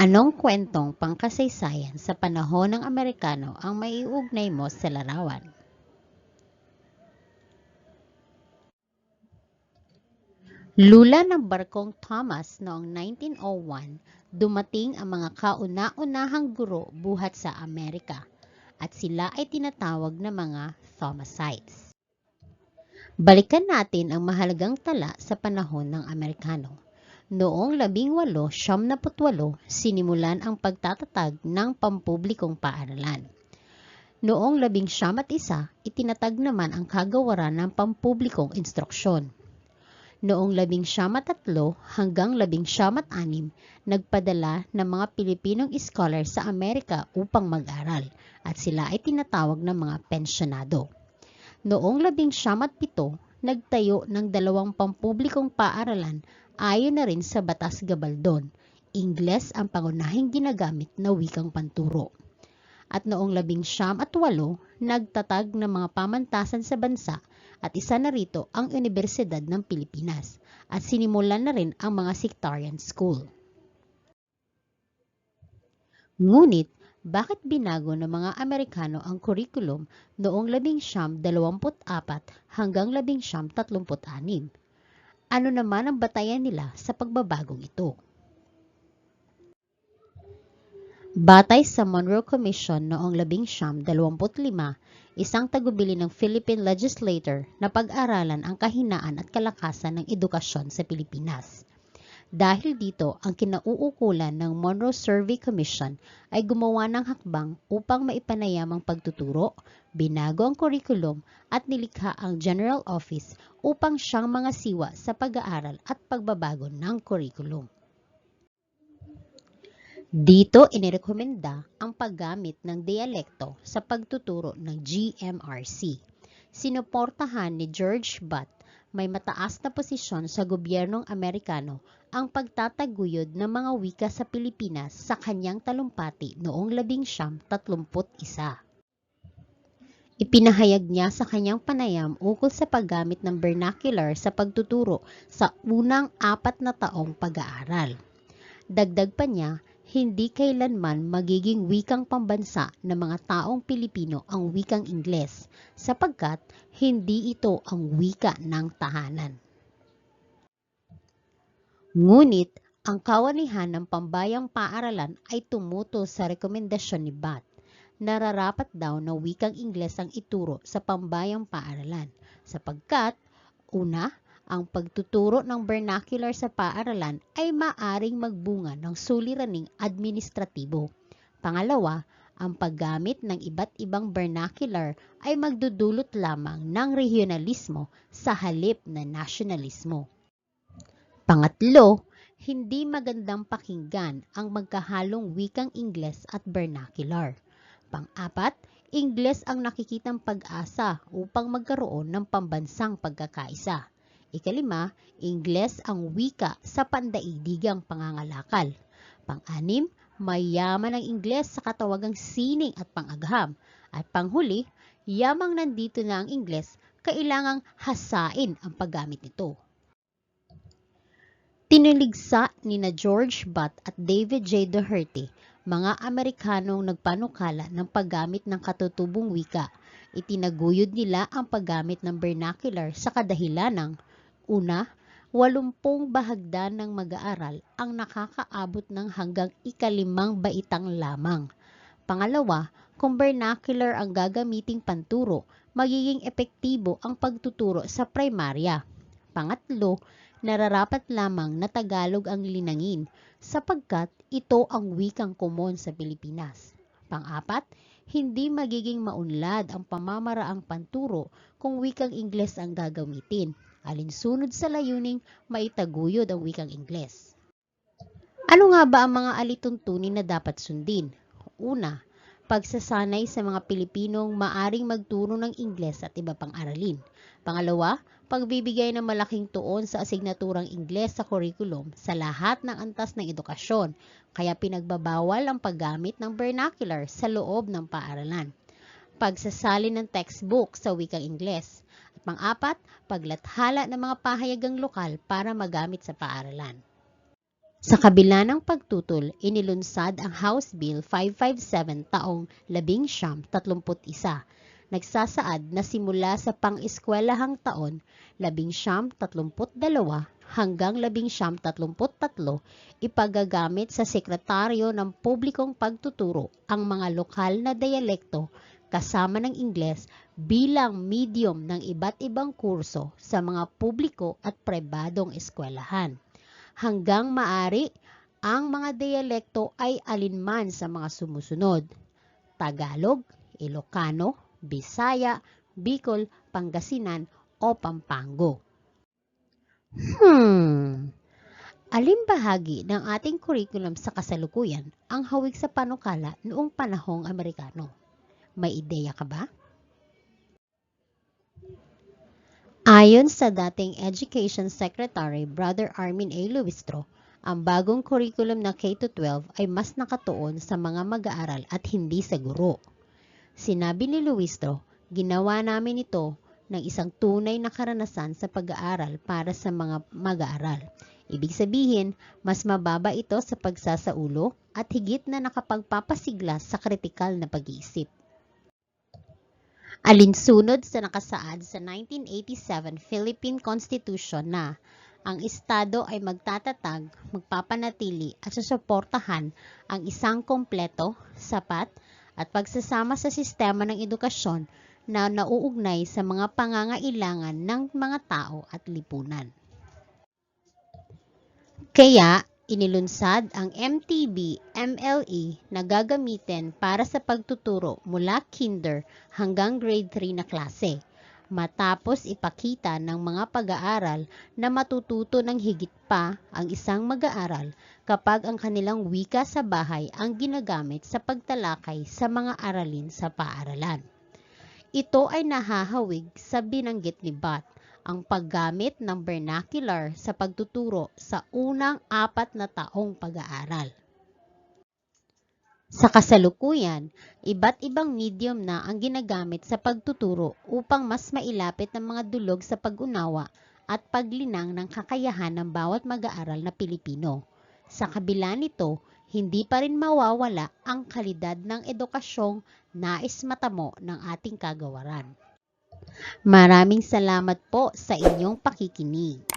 Anong kwentong pangkasaysayan sa panahon ng Amerikano ang maiugnay mo sa larawan? Lula ng barkong Thomas noong 1901, dumating ang mga kauna-unahang guro buhat sa Amerika at sila ay tinatawag na mga Thomasites. Balikan natin ang mahalagang tala sa panahon ng Amerikano. Noong 1878, sinimulan ang pagtatatag ng pampublikong paaralan. Noong 1901, itinatag naman ang kagawaran ng pampublikong instruksyon. Noong 1903 hanggang 1906, nagpadala ng mga Pilipinong scholar sa Amerika upang mag-aral at sila ay tinatawag na mga pensyonado. Noong 1907, nagtayo ng dalawang pampublikong paaralan ayon na rin sa Batas Gabaldon. Ingles ang pangunahing ginagamit na wikang panturo. At noong 1908, nagtatag ng mga pamantasan sa bansa at isa na rito ang Universidad ng Pilipinas at sinimulan na rin ang mga sectarian school. Ngunit, bakit binago ng mga Amerikano ang curriculum noong 1924 hanggang 1936? Ano naman ang batayan nila sa pagbabagong ito? Batay sa Monroe Commission noong 1925, isang tagubili ng Philippine legislator na pag-aralan ang kahinaan at kalakasan ng edukasyon sa Pilipinas. Dahil dito, ang kinauukulan ng Monroe Survey Commission ay gumawa ng hakbang upang maipanayam ang pagtuturo, binago ang curriculum at nilikha ang General Office upang siyang mga siwa sa pag-aaral at pagbabago ng curriculum. Dito inirekomenda ang paggamit ng dialekto sa pagtuturo ng GMRC. Sinuportahan ni George Butt, may mataas na posisyon sa gobyernong Amerikano, ang pagtataguyod ng mga wika sa Pilipinas sa kanyang talumpati noong 1931. Ipinahayag niya sa kanyang panayam ukol sa paggamit ng vernacular sa pagtuturo sa unang apat na taong pag-aaral. Dagdag pa niya, hindi kailanman magiging wikang pambansa ng mga taong Pilipino ang wikang Ingles sapagkat hindi ito ang wika ng tahanan. Ngunit, ang kawanihan ng pambayang paaralan ay tumuto sa rekomendasyon ni Bat. Nararapat daw na wikang Ingles ang ituro sa pambayang paaralan sapagkat, una, ang pagtuturo ng vernacular sa paaralan ay maaring magbunga ng suliraning administratibo. Pangalawa, ang paggamit ng iba't ibang vernacular ay magdudulot lamang ng regionalismo sa halip na nasyonalismo. Pangatlo, hindi magandang pakinggan ang magkahalong wikang Ingles at vernacular. Pang-apat, Ingles ang nakikitang pag-asa upang magkaroon ng pambansang pagkakaisa. Ikalima, Ingles ang wika sa pandaigdigang pangangalakal. Pang-anim, mayaman ang Ingles sa katawagang sining at pangagham. At panghuli, yamang nandito na ang Ingles, kailangang hasain ang paggamit nito. Tiniligsa ni na George Butt at David J. Doherty, mga Amerikanong nagpanukala ng paggamit ng katutubong wika. Itinaguyod nila ang paggamit ng vernacular sa kadahilanang Una, walumpung bahagdan ng mag-aaral ang nakakaabot ng hanggang ikalimang baitang lamang. Pangalawa, kung vernacular ang gagamiting panturo, magiging epektibo ang pagtuturo sa primarya. Pangatlo, nararapat lamang na Tagalog ang linangin sapagkat ito ang wikang komon sa Pilipinas. Pang-apat, hindi magiging maunlad ang pamamaraang panturo kung wikang Ingles ang gagamitin alinsunod sa layuning maitaguyod ang wikang Ingles. Ano nga ba ang mga alituntunin na dapat sundin? Una, pagsasanay sa mga Pilipinong maaring magturo ng Ingles at iba pang aralin. Pangalawa, pagbibigay ng malaking tuon sa asignaturang Ingles sa curriculum sa lahat ng antas ng edukasyon, kaya pinagbabawal ang paggamit ng vernacular sa loob ng paaralan. Pagsasalin ng textbook sa wikang Ingles. At pang-apat, paglathala ng mga pahayagang lokal para magamit sa paaralan. Sa kabila ng pagtutol, inilunsad ang House Bill 557 taong 1931. Nagsasaad na simula sa pang-eskwelahang taon 1932 hanggang 1933 ipagagamit sa sekretaryo ng publikong pagtuturo ang mga lokal na dialekto kasama ng Ingles bilang medium ng iba't ibang kurso sa mga publiko at pribadong eskwelahan. Hanggang maari, ang mga dialekto ay alinman sa mga sumusunod. Tagalog, Ilocano, Bisaya, Bicol, Pangasinan o Pampango. Hmm. Alin bahagi ng ating curriculum sa kasalukuyan ang hawig sa panukala noong panahong Amerikano? May ideya ka ba? Ayon sa dating Education Secretary Brother Armin A. Luistro, ang bagong curriculum na K-12 ay mas nakatuon sa mga mag-aaral at hindi sa guro. Sinabi ni Luistro, ginawa namin ito ng isang tunay na karanasan sa pag-aaral para sa mga mag-aaral. Ibig sabihin, mas mababa ito sa pagsasaulo at higit na nakapagpapasigla sa kritikal na pag-iisip. Alinsunod sa nakasaad sa 1987 Philippine Constitution na ang Estado ay magtatatag, magpapanatili at susuportahan ang isang kompleto, sapat at pagsasama sa sistema ng edukasyon na nauugnay sa mga pangangailangan ng mga tao at lipunan. Kaya, inilunsad ang MTB MLE na gagamitin para sa pagtuturo mula kinder hanggang grade 3 na klase. Matapos ipakita ng mga pag-aaral na matututo ng higit pa ang isang mag-aaral kapag ang kanilang wika sa bahay ang ginagamit sa pagtalakay sa mga aralin sa paaralan. Ito ay nahahawig sa binanggit ni Bat, ang paggamit ng vernacular sa pagtuturo sa unang apat na taong pag-aaral. Sa kasalukuyan, iba't ibang medium na ang ginagamit sa pagtuturo upang mas mailapit ang mga dulog sa pag-unawa at paglinang ng kakayahan ng bawat mag-aaral na Pilipino. Sa kabila nito, hindi pa rin mawawala ang kalidad ng edukasyong nais matamo ng ating kagawaran. Maraming salamat po sa inyong pakikinig.